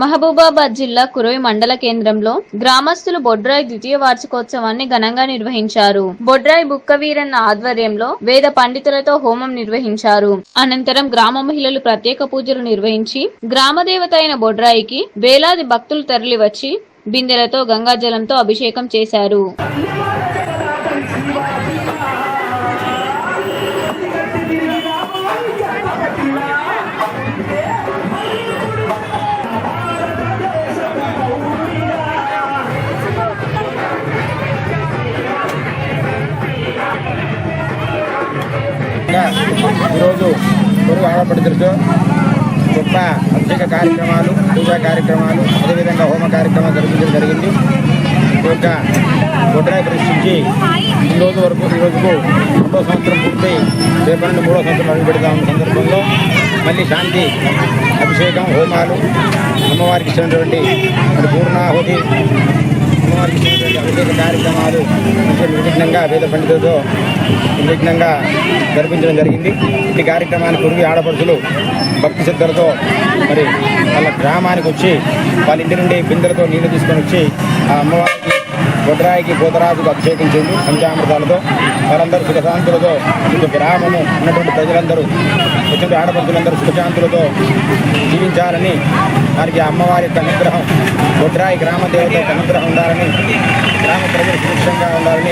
మహబూబాబాద్ జిల్లా కురోయి మండల కేంద్రంలో గ్రామస్తులు బొడ్రాయి ద్వితీయ వార్షికోత్సవాన్ని ఘనంగా నిర్వహించారు. బొడ్రాయి బుక్కవీరన్న ఆధ్వర్యంలో వేద పండితులతో హోమం నిర్వహించారు. అనంతరం గ్రామ మహిళలు ప్రత్యేక పూజలు నిర్వహించి గ్రామదేవత అయిన బొడ్రాయికి వేలాది భక్తులు తరలివచ్చి బిందెలతో గంగాజలంతో అభిషేకం చేశారు. ఇంకా ఈరోజు పొరుగు ఆడపడుతులతో గొప్ప అభిషేక కార్యక్రమాలు పూజా కార్యక్రమాలు అదేవిధంగా హోమ కార్యక్రమాలు జరిపించడం జరిగింది. ఈ యొక్క బొడ్రాయి ప్రశ్నించి ఈ రోజు వరకు ఈ రోజుకు రెండో సంవత్సరం పూర్తి రేపు నుండి మూడో సంవత్సరం అడుగు పెడతా ఉన్న సందర్భంలో మళ్ళీ శాంతి అభిషేకం హోమాలు అమ్మవారికి ఇచ్చినటువంటి పూర్ణాహుతి అమ్మవారికి కార్యక్రమాలు మంచి నిర్విఘ్నంగా వేద పండితులతో నిర్విఘ్నంగా జరిపించడం జరిగింది. ఈ కార్యక్రమాన్ని పురుగు ఆడపడుచులు భక్తి శ్రద్ధలతో మరి వాళ్ళ గ్రామానికి వచ్చి వాళ్ళ ఇంటి నుండి బిందెలతో నీళ్ళు తీసుకొని వచ్చి ఆ అమ్మవారికి బొడ్రాయికి గోదరాజుకు అభిషేకించింది పంచామృతాలతో వారందరూ సుఖశాంతులతో ఇంత గ్రామము ఉన్నటువంటి ప్రజలందరూ వచ్చిన ఆడపడుతులందరూ సుఖశాంతులతో జీవించాలని వారికి అమ్మవారి అనుగ్రహం రుద్రాయి గ్రామ దేవత అనుగ్రహం ఉండాలని గ్రామ ప్రజలు సురక్షంగా ఉండాలని